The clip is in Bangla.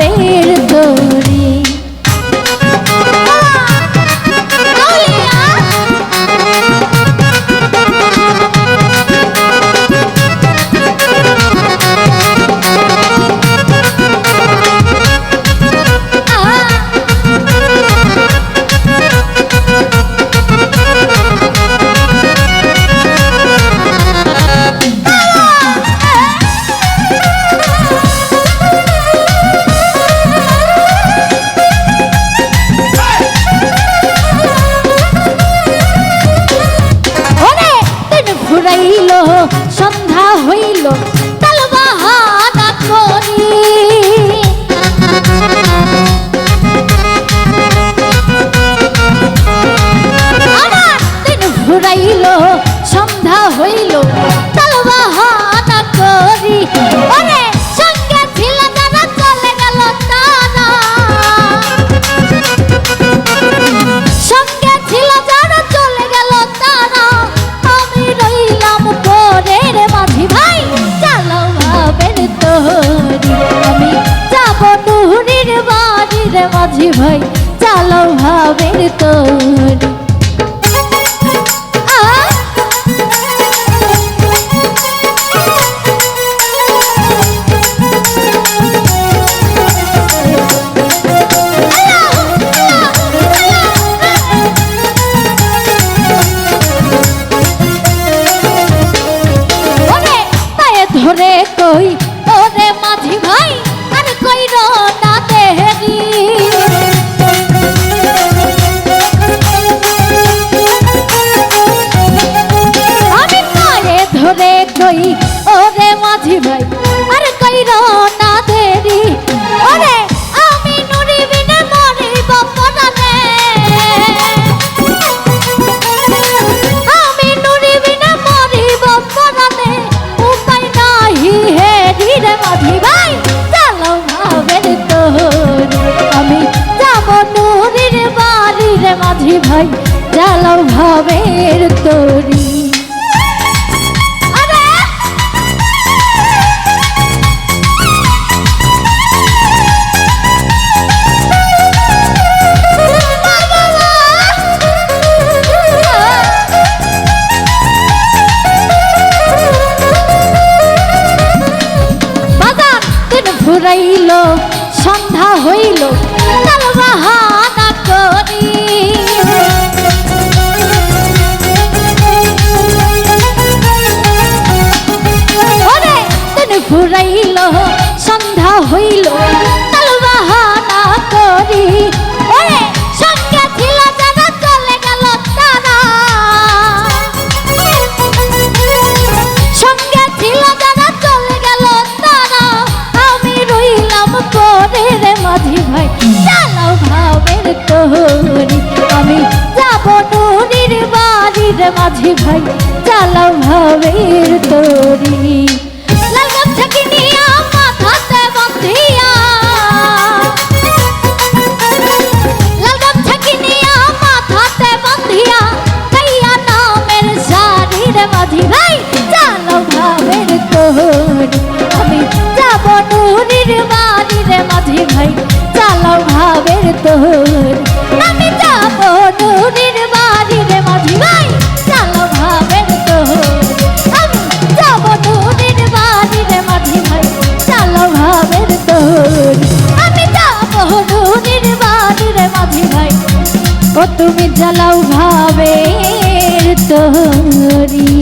哎 হইল সন্ধ্যা হইল তালবাহানা করি। পাবের তোর ধরে কই? ওরে মাঝি ভাই আর কই না। ফুরাইল সন্ধ্যা হইল কালবাহানা করি ফুরাইল মাঝি ভাই, চালাও ভাবের তরি। লাল গামছা কিনিয়া মাথাতে বন্ধিয়া লাল গামছা কিনিয়া মাথাতে বন্ধিয়া কাইয়া নামের শাড়ির মাঝি ভাই, চালাও ভাবের তরি। আমি যাব নুরির বাড়ির মাঝি ভাই, চালাও ভাবের তোর। ও তুমি জ্বালাও ভাবের তোরি